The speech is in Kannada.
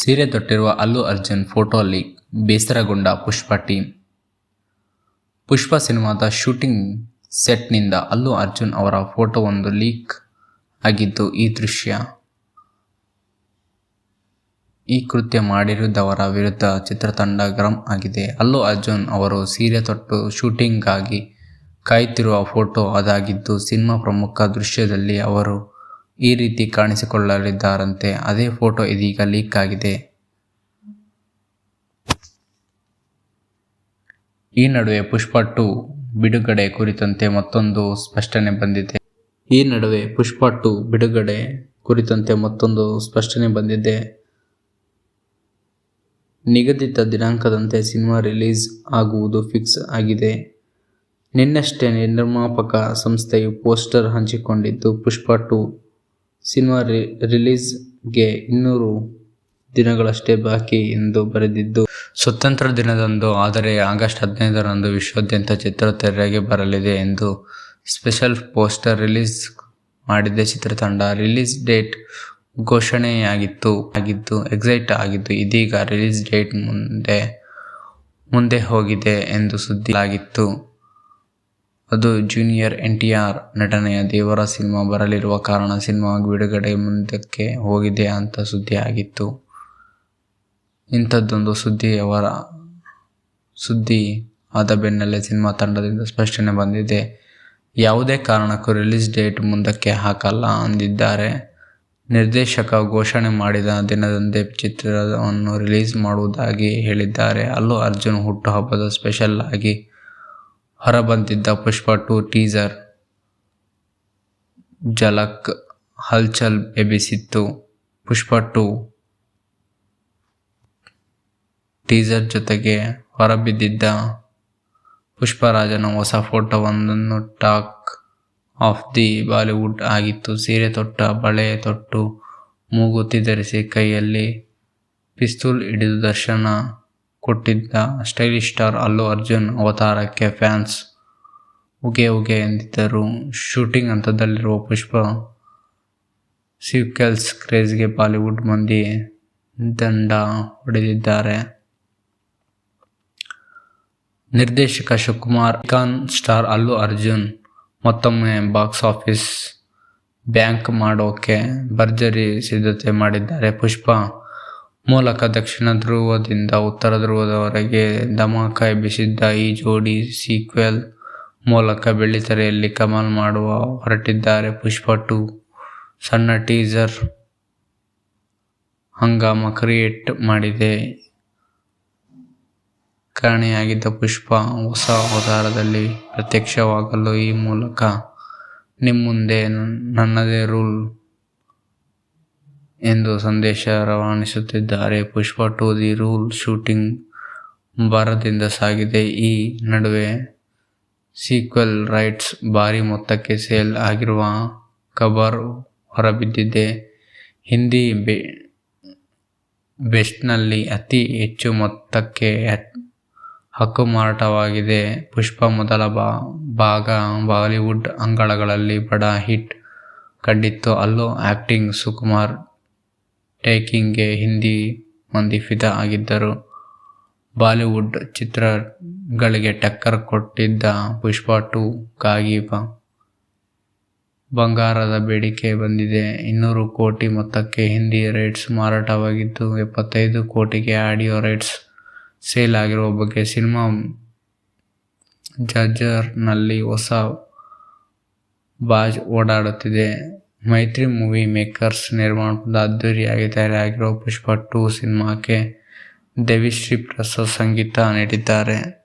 ಸೀರೆ ತೊಟ್ಟಿರುವ ಅಲ್ಲು ಅರ್ಜುನ್ ಫೋಟೋ ಲೀಕ್ ಬೇಸರಗೊಂಡ ಪುಷ್ಪ ಟೀಮ್. ಪುಷ್ಪ ಸಿನಿಮಾದ ಶೂಟಿಂಗ್ ಸೆಟ್ನಿಂದ ಅಲ್ಲು ಅರ್ಜುನ್ ಅವರ ಫೋಟೋವೊಂದು ಲೀಕ್ ಆಗಿದ್ದು ಈ ದೃಶ್ಯ. ಈ ಕೃತ್ಯ ಮಾಡಿರುವುದವರ ವಿರುದ್ಧ ಚಿತ್ರತಂಡ ಗರಂ ಆಗಿದೆ. ಅಲ್ಲು ಅರ್ಜುನ್ ಅವರು ಸೀರೆ ತೊಟ್ಟು ಶೂಟಿಂಗ್ಗಾಗಿ ಕಾಯುತ್ತಿರುವ ಫೋಟೋ ಅದಾಗಿದ್ದು, ಸಿನಿಮಾ ಪ್ರಮುಖ ದೃಶ್ಯದಲ್ಲಿ ಅವರು ಈ ರೀತಿ ಕಾಣಿಸಿಕೊಳ್ಳಲಿದ್ದಾರಂತೆ. ಅದೇ ಫೋಟೋ ಇದೀಗ ಲೀಕ್ ಆಗಿದೆ. ಈ ನಡುವೆ ಪುಷ್ಪ ಟು ಬಿಡುಗಡೆ ಕುರಿತಂತೆ ಮತ್ತೊಂದು ಸ್ಪಷ್ಟನೆ ಬಂದಿದೆ. ಈ ನಡುವೆ ಪುಷ್ಪ ಟು ಬಿಡುಗಡೆ ಕುರಿತಂತೆ ಮತ್ತೊಂದು ಸ್ಪಷ್ಟನೆ ಬಂದಿದೆ. ನಿಗದಿತ ದಿನಾಂಕದಂತೆ ಸಿನಿಮಾ ರಿಲೀಸ್ ಆಗುವುದು ಫಿಕ್ಸ್ ಆಗಿದೆ. ನಿನ್ನಷ್ಟೇ ನಿರ್ಮಾಪಕ ಸಂಸ್ಥೆಯು ಪೋಸ್ಟರ್ ಹಂಚಿಕೊಂಡಿದ್ದು ಪುಷ್ಪ ಟು ಸಿನಿಮಾ ರಿ, ರಿಲೀಸ್ಗೆ ಇನ್ನೂರು ದಿನಗಳಷ್ಟೇ ಬಾಕಿ ಎಂದು ಬರೆದಿದ್ದು. ಸ್ವತಂತ್ರ ದಿನದಂದು, ಆದರೆ ಆಗಸ್ಟ್ ಹದಿನೈದರಂದು ವಿಶ್ವಾದ್ಯಂತ ಚಿತ್ರ ತೆರೆಗೆ ಬರಲಿದೆ ಎಂದು ಸ್ಪೆಷಲ್ ಪೋಸ್ಟರ್ ರಿಲೀಸ್ ಮಾಡಿದೆ ಚಿತ್ರತಂಡ. ರಿಲೀಸ್ ಡೇಟ್ ಘೋಷಣೆಯಾಗಿತ್ತು, ಆಗಿದ್ದು, ಎಕ್ಸೈಟ್ ಆಗಿದ್ದು, ಇದೀಗ ರಿಲೀಸ್ ಡೇಟ್ ಮುಂದೆ ಮುಂದೆ ಹೋಗಿದೆ ಎಂದು ಸುದ್ದಿಯಾಗಿತ್ತು. ಅದು ಜೂನಿಯರ್ ಎನ್ಟಿಆರ್ ನಟನೆಯ ದೇವರ ಸಿನಿಮಾ ಬರಲಿರುವ ಕಾರಣ ಸಿನಿಮಾ ಬಿಡುಗಡೆ ಮುಂದಕ್ಕೆ ಹೋಗಿದೆ ಅಂತ ಸುದ್ದಿ ಆಗಿತ್ತು. ಇಂಥದ್ದೊಂದು ಸುದ್ದಿ ಅವರ ಸುದ್ದಿ ಆದ ಬೆನ್ನಲ್ಲೇ ಸಿನಿಮಾ ತಂಡದಿಂದ ಸ್ಪಷ್ಟನೆ ಬಂದಿದೆ. ಯಾವುದೇ ಕಾರಣಕ್ಕೂ ರಿಲೀಸ್ ಡೇಟ್ ಮುಂದಕ್ಕೆ ಹಾಕಲ್ಲ ಅಂದಿದ್ದಾರೆ. ನಿರ್ದೇಶಕ ಘೋಷಣೆ ಮಾಡಿದ ದಿನದಂದೇ ಚಿತ್ರವನ್ನು ರಿಲೀಸ್ ಮಾಡುವುದಾಗಿ ಹೇಳಿದ್ದಾರೆ. ಅಲ್ಲೂ ಅರ್ಜುನ್ ಹುಟ್ಟುಹಬ್ಬದ ಸ್ಪೆಷಲ್ ಆಗಿ ಹೊರಬಂದಿದ್ದ ಪುಷ್ಪ ಟು ಟೀಸರ್ ಜಲಕ್ ಹಲ್ಚಲ್ ಎಬ್ಬಿಸಿತ್ತು. ಪುಷ್ಪ ಟು ಟೀಸರ್ ಜೊತೆಗೆ ಹೊರಬಿದ್ದಿದ್ದ ಪುಷ್ಪರಾಜನ ಹೊಸ ಫೋಟೋವೊಂದನ್ನು ಟಾಕ್ ಆಫ್ ದಿ ಬಾಲಿವುಡ್ ಆಗಿತ್ತು. ಸೀರೆ ತೊಟ್ಟ, ಬಳೆ ತೊಟ್ಟು ಮೂಗುತಿ ಧರಿಸಿ ಕೈಯಲ್ಲಿ ಪಿಸ್ತೂಲ್ ಹಿಡಿದು ದರ್ಶನ ಕೊಟ್ಟಿದ್ದ stylish star Allu Arjun ಅವತಾರಕ್ಕೆ fans ಉಗೆ ಉಗೆ ಎಂದಿದ್ದರು. ಶೂಟಿಂಗ್ ಹಂತದಲ್ಲಿರುವ ಪುಷ್ಪ ಸೀಕ್ವೆಲ್ಸ್ ಕ್ರೇಜ್ಗೆ ಬಾಲಿವುಡ್ ಮಂದಿ ದಂಡ ಹೊಡೆದಿದ್ದಾರೆ. ನಿರ್ದೇಶಕ ಶಿವಕುಮಾರ್ ಖಾನ್ ಸ್ಟಾರ್ ಅಲ್ಲು ಅರ್ಜುನ್ ಮತ್ತೊಮ್ಮೆ ಬಾಕ್ಸ್ ಆಫೀಸ್ ಬ್ಯಾಂಕ್ ಮಾಡೋಕೆ ಭರ್ಜರಿ ಸಿದ್ಧತೆ ಮಾಡಿದ್ದಾರೆ. ಪುಷ್ಪ ಮೂಲಕ ದಕ್ಷಿಣ ಧ್ರುವದಿಂದ ಉತ್ತರ ಧ್ರುವದವರೆಗೆ ಧಮಾಕ ಎಬ್ಬಿಸಿದ್ದ ಈ ಜೋಡಿ ಸೀಕ್ವೆಲ್ ಮೂಲಕ ಬೆಳ್ಳಿತೆರೆಯಲ್ಲಿ ಕಮಾಲ್ ಮಾಡುವ ಹೊರಟಿದ್ದಾರೆ ಪುಷ್ಪ ಟು. ಸಣ್ಣ ಟೀಸರ್ ಹಂಗಾಮ ಕ್ರಿಯೇಟ್ ಮಾಡಿದೆ. ಕಾಣೆಯಾಗಿದ್ದ ಪುಷ್ಪ ಹೊಸ ಅವತಾರದಲ್ಲಿ ಪ್ರತ್ಯಕ್ಷವಾಗಲು ಈ ಮೂಲಕ ನಿಮ್ಮ ಮುಂದೆ ನನ್ನದೇ ರೂಲ್ ಎಂದು ಸಂದೇಶ ರವಾನಿಸುತ್ತಿದ್ದಾರೆ. Pushpa two the rule shooting ಭಾರತದಿಂದ ಸಾಗಿದೆ. ಈ ನಡುವೆ ಸೀಕ್ವೆಲ್ ರೈಟ್ಸ್ ಭಾರಿ ಮೊತ್ತಕ್ಕೆ ಸೇಲ್ ಆಗಿರುವ ಕಬರ್ ಹೊರಬಿದ್ದಿದೆ. ಹಿಂದಿ ಬೆ, ಬೆಸ್ಟ್ನಲ್ಲಿ ಅತಿ ಹೆಚ್ಚು ಮೊತ್ತಕ್ಕೆ ಹಕ್ಕು ಮಾರಾಟವಾಗಿದೆ ಪುಷ್ಪ ಮೊದಲ ಭಾಗ ಬಾಲಿವುಡ್ ಅಂಗಳಗಳಲ್ಲಿ ಬಡ ಹಿಟ್ ಕಂಡಿತ್ತು. ಅಲ್ಲೂ ಆ್ಯಕ್ಟಿಂಗ್ ಸುಕುಮಾರ್ ಟೇಕಿಂಗ್ಗೆ ಹಿಂದಿ ಮಂದಿ ಫಿದಾ ಆಗಿದ್ದರು. ಬಾಲಿವುಡ್ ಚಿತ್ರಗಳಿಗೆ ಟಕ್ಕರ್ ಕೊಟ್ಟಿದ್ದ ಪುಷ್ಪ ಟು ಗಾಗಿ ಬಂಗಾರದ ಬೇಡಿಕೆ ಬಂದಿದೆ. ಇನ್ನೂರು ಕೋಟಿ ಮೊತ್ತಕ್ಕೆ ಹಿಂದಿ ರೈಟ್ಸ್ ಮಾರಾಟವಾಗಿದ್ದು, ಎಪ್ಪತ್ತೈದು ಕೋಟಿಗೆ ಆಡಿಯೋ ರೈಟ್ಸ್ ಸೇಲ್ ಆಗಿರುವ ಬಗ್ಗೆ ಸಿನಿಮಾ ಜಜರ್ನಲ್ಲಿ ಹೊಸ ಬಾಜ್ ಓಡಾಡುತ್ತಿದೆ. ಮೈತ್ರಿ ಮೂವಿ ಮೇಕರ್ಸ್ ನಿರ್ಮಾಣದ ಅದ್ದೂರಿಯಾಗಿ ತಯಾರಾಗಿರುವ ಪುಷ್ಪ ಟು ಸಿನಿಮಾಕ್ಕೆ ದೇವಿಶ್ರೀ ಪ್ರಸಾದ್ ಸಂಗೀತ ನೀಡಿದ್ದಾರೆ.